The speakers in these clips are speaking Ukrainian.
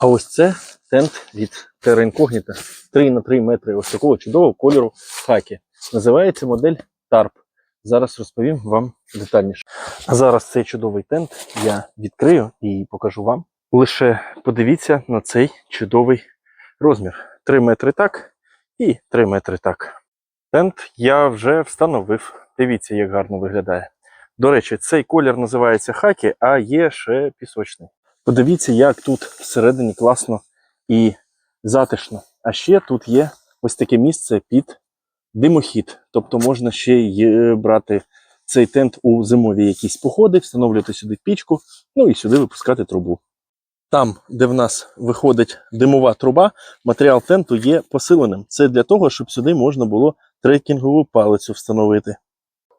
А ось це тент від Terra Incognita 3 на 3 метри ось такого чудового кольору хакі. Називається модель TARP. Зараз розповім вам детальніше. А зараз цей чудовий тент я відкрию і покажу вам. Лише подивіться на цей чудовий розмір. 3 метри так і 3 метри так. Тент я вже встановив. Дивіться, як гарно виглядає. До речі, цей колір називається хакі, а є ще пісочний. Подивіться, як тут всередині класно і затишно. А ще тут є ось таке місце під димохід. Тобто можна ще й е, брати цей тент у зимові якісь походи, встановлювати сюди пічку, ну і сюди випускати трубу. Там, де в нас виходить димова труба, матеріал тенту є посиленим. Це для того, щоб сюди можна було трекінгову палицю встановити.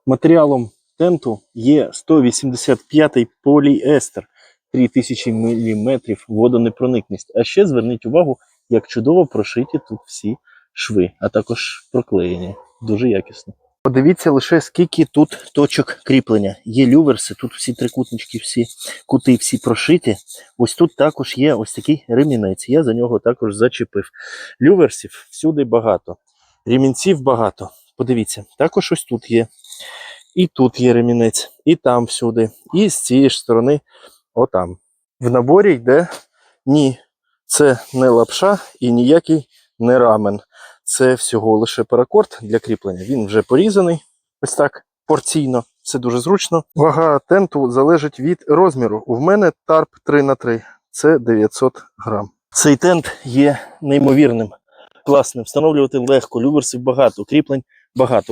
Матеріалом тенту є 185 поліестер. 3000 мм водонепроникність. А ще зверніть увагу, як чудово прошиті тут всі шви, а також проклеєні. Дуже якісно. Подивіться лише, скільки тут точок кріплення. Є люверси, тут всі трикутнички, всі кути, всі прошиті. Ось тут також є ось такий ремінець. Я за нього також зачепив. Люверсів всюди багато. Ремінців багато. Подивіться, також ось тут є. І тут є ремінець, і там всюди. І з цієї ж сторони Отам. В наборі йде ні, це не лапша і ніякий не рамен. Це всього лише паракорд для кріплення. Він вже порізаний, ось так порційно. Це дуже зручно. Вага тенту залежить від розміру. У мене тарп 3 на 3 це 900 грам. Цей тент є неймовірним, класним. Встановлювати легко, люверсів багато, кріплень багато.